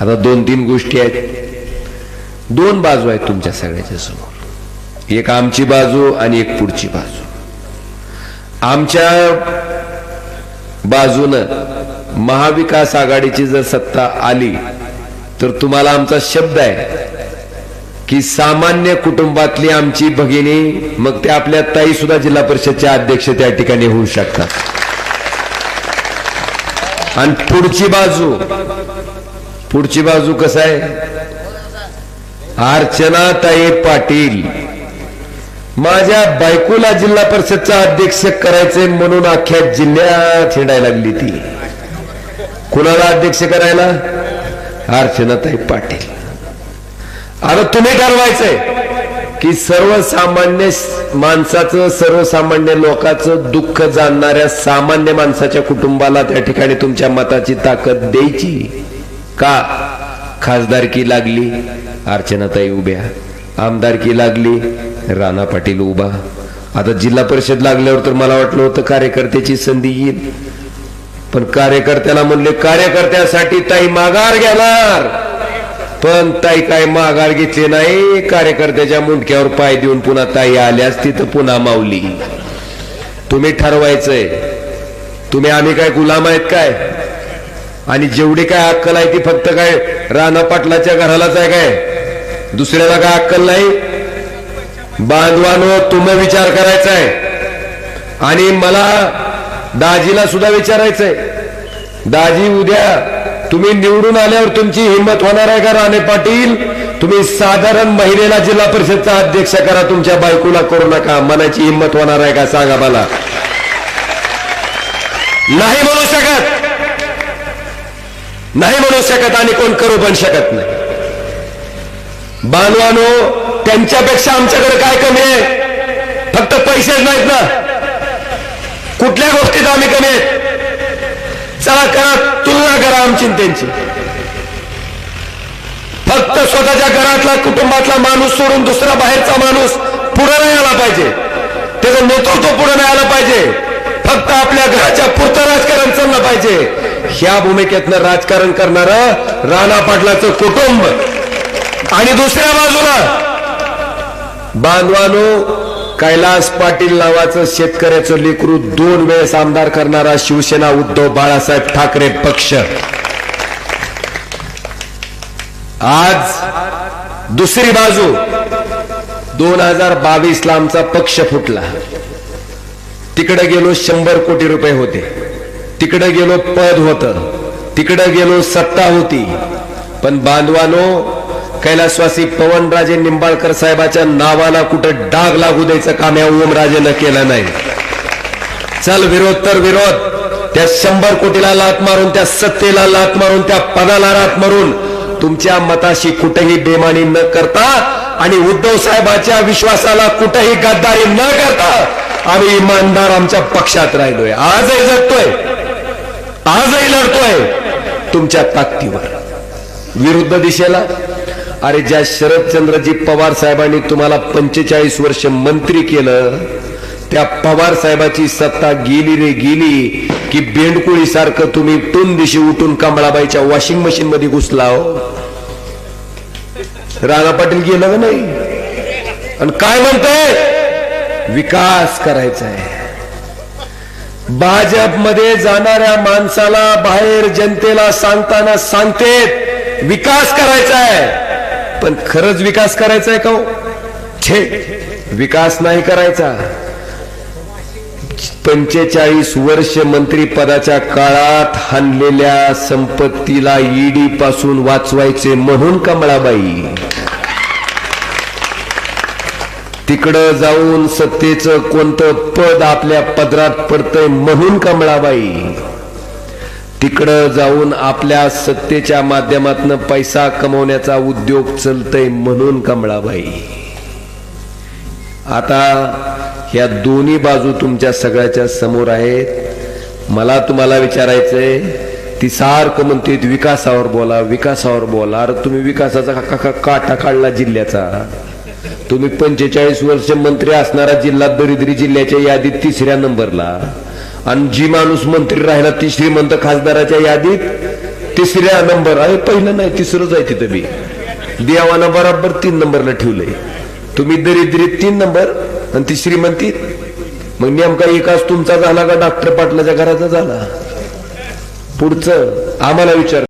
आता दोन तीन गोष्टी आहेत. दोन बाजू आहेत तुमच्या सगळ्याच्या समोर. एक आमची बाजू आणि एक पुढची बाजू. आमच्या बाजूनं महाविकास आघाडीची जर सत्ता आली तर तुम्हाला आमचा शब्द आहे की सामान्य कुटुंबातली आमची भगिनी मग ते आपल्या ताई सुद्धा जिल्हा परिषदच्या अध्यक्ष त्या ठिकाणी होऊ शकतात. आणि पुढची बाजू पुढची बाजू कसं आहे? अर्चना ताई पाटील. माझ्या बायकोला जिल्हा परिषदचा अध्यक्ष करायचंय म्हणून अख्ख्या जिल्ह्यात हिंडायला लागली ती. कुणाला अध्यक्ष करायला? अर्चनाताई पाटील. आता तुम्ही ठरवायचंय की सर्वसामान्य माणसाचं सर्वसामान्य लोकांचं दुःख जाणणाऱ्या सामान्य माणसाच्या कुटुंबाला त्या ठिकाणी तुमच्या मताची ताकद द्यायची. का खासदारकी लागली? अर्चनाताई उभ्या. आमदारकी लागली? राणा पाटील उभा. आता जिल्हा परिषद लागल्यावर तर मला वाटलं होतं कार्यकर्त्याची संधी येईल. पण कार्यकर्त्याला म्हणले कार्यकर्त्यासाठी ताई माघार घेणार. पण ताई काय माघार घेतली नाही? कार्यकर्त्याच्या मुंडक्यावर पाय देऊन पुन्हा ताई आल्यास तिथं पुन्हा मावली तुम्ही ठरवायचंय. तुम्ही आम्ही काय गुलाम आहेत काय? आणि जेवढी काय अक्कल आहे ती फक्त काय राणा पाटलाच्या घरालाच आहे काय? दुसऱ्याला काय अक्कल नाही? बांधवानो तुम्ही विचार करायचा आहे आणि मला दाजीला सुद्धा विचारायचंय. दाजी उद्या तुम्ही निवडून आल्यावर तुमची हिंमत होणार आहे का राणे पाटील? तुम्ही साधारण महिलेला जिल्हा परिषदचा अध्यक्ष करा तुमच्या बायकोला करू नका. मनाची हिंमत होणार आहे का सांगा मला. नाही बोलू शकत. नाही म्हणू शकत आणि कोण करू पण शकत नाही. बांधवानो त्यांच्यापेक्षा आमच्याकडे काय कमी आहे? फक्त पैसेच नाहीत ना. कुठल्या गोष्टीत आम्ही कमी आहेत चला करा तुलना करा आमची त्यांची. फक्त स्वतःच्या घरातला कुटुंबातला माणूस सोडून दुसरा बाहेरचा माणूस पुढे नाही आला पाहिजे. त्याचं नेतृत्व पुढे नाही आलं पाहिजे. फक्त आपल्या घराच्या पुरतं राजकारण चाललं पाहिजे. ह्या भूमिकेतनं राजकारण करणार राणा पाटलाचं कुटुंब. आणि दुसऱ्या बाजूला बांधवानो कैलास पाटील नावाचं शेतकऱ्याचं लेकरू दोन वेळेस आमदार करणारा शिवसेना उद्धव बाळासाहेब ठाकरे पक्ष. आज दुसरी बाजू दोन हजार बावीस ला आमचा पक्ष फुटला. तिकडे गेलो शंभर कोटी रुपये होते. तिकडे गेलो पद होत. तिकडे गेलो सत्ता होती. पण बांधवानो कैलासवासी पवनराजे निंबाळकर साहेबाच्या नावाला कुठं डाग लागू द्यायचं काम या ओमराजेनं केलं नाही. चल विरोध तर विरोध. त्या शंभर कोटीला लात मारून त्या सत्तेला लात मारून त्या पदाला लात मारून तुमच्या मताशी कुठेही बेमानी न करता आणि उद्धव साहेबाच्या विश्वासाला कुठेही गद्दारी न करता आम्ही इमानदार आमच्या पक्षात राहिलोय. आजही जगतोय आजही लढतोय. तुमच्या ताकदीवर. विरुद्ध दिशेला. अरे ज्या शरदचंद्रजी पवार साहेबांनी तुम्हाला पंचेचाळीस वर्ष मंत्री केलं त्या पवार साहेबाची सत्ता गेली रे गेली की बेंडकुळी सारखं तुम्ही टून दिशी उठून कमळाबाईच्या वॉशिंग मशीन मध्ये घुसला हो. राणा पाटील गेलं का नाही? आणि काय म्हणतोय? विकास करायचा आहे. भाजपमध्ये जाणाऱ्या माणसाला बाहेर जनतेला सांगताना सांगतेत विकास करायचा आहे. पण खरंच विकास करायचा आहे का हो? छे विकास नाही करायचा. पंचेचाळीस वर्ष मंत्रीपदाच्या काळात हाणलेल्या संपत्तीला ईडी पासून वाचवायचे म्हणून कमळाबाई. तिकडं जाऊन सत्तेचं कोणतं पद आपल्या पदरात पडतंय म्हणून कमळाबाई. तिकडं जाऊन आपल्या सत्तेच्या माध्यमातून पैसा कमवण्याचा उद्योग चलतय म्हणून कमळाबाई. आता ह्या दोन्ही बाजू तुमच्या सगळ्याच्या समोर आहेत. मला तुम्हाला विचारायचंय ती सारखं म्हणते विकासावर बोला विकासावर बोला. अरे तुम्ही विकासाचा का- का- काटा काढला जिल्ह्याचा. तुम्ही पंचेचाळीस वर्ष मंत्री असणारा जिल्हा दरिद्री जिल्ह्याच्या यादीत तिसऱ्या नंबरला. आणि जी माणूस मंत्री राहिला ती श्रीमंत खासदाराच्या यादीत तिसऱ्या नंबर. अरे पहिलं नाही तिसरंच आहे तिथं बी. देवानं बरोबर तीन नंबरला ठेवलंय. तुम्ही दरिद्री तीन नंबर आणि ती श्रीमंती. मग नेमका एकाच तुमचा झाला का? डॉक्टर पाटलाच्या घराचा झाला? पुढचं आम्हाला विचार